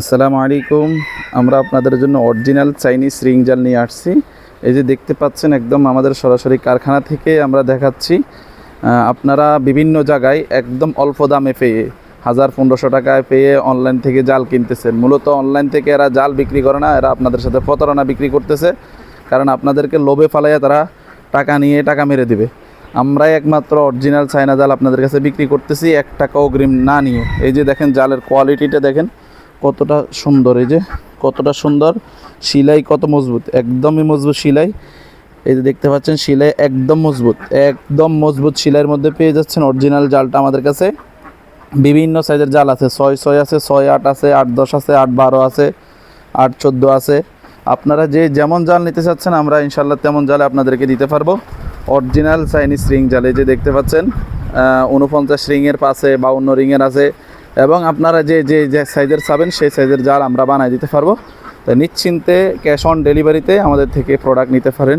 আসসালামু আলাইকুম। আমরা আপনাদের জন্য অরিজিনাল চাইনিজ রিং জাল নিয়ে আসছি। এই যে দেখতে পাচ্ছেন একদম আমাদের সরাসরি কারখানা থেকে আমরা দেখাচ্ছি। আপনারা বিভিন্ন জায়গায় একদম অল্প দামে পেয়ে, হাজার পনেরোশো টাকায় পেয়ে অনলাইন থেকে জাল কিনতেছেন। মূলত অনলাইন থেকে এরা জাল বিক্রি করে না, এরা আপনাদের সাথে প্রতারণা বিক্রি করতেছে। কারণ আপনাদেরকে লোভে ফালাইয়া তারা টাকা নিয়ে টাকা মেরে দিবে। আমরাই একমাত্র অরিজিনাল চায়না জাল আপনাদের কাছে বিক্রি করতেছি, এক টাকা অগ্রিম না নিয়ে। এই যে দেখেন জালের কোয়ালিটিটা দেখেন। কতটা সুন্দর, এই যে কতটা সুন্দর শিলাই কত মজবুত, একদমই মজবুত শিলাই এই যে দেখতে পাচ্ছেন শিলাই একদম মজবুত একদম মজবুত শিলাইয়ের মধ্যে পেয়ে যাচ্ছেন অরিজিনাল জালটা আমাদের কাছে। বিভিন্ন সাইজের জাল আছে, ছয় ছয় আছে, ছয়, আট আছে, আট, দশ আছে, আট, বারো আছে, আট, চোদ্দ আছে। আপনারা যে যেমন জাল নিতে চাচ্ছেন, আমরা ইনশাল্লাহ তেমন জালে আপনাদেরকে দিতে পারব। অরিজিনাল চাইনিজ রিং জালে যে দেখতে পাচ্ছেন উনপঞ্চাশ রিংয়ের পাশে, বাউন্ন রিংয়ের আছে। এবং আপনারা যে যে যে সাইজের চাবেন, সেই সাইজের জাল আমরা বানাই দিতে পারব। তো নিশ্চিন্তে ক্যাশ অন ডেলিভারিতে আমাদের থেকে প্রোডাক্ট নিতে পারেন।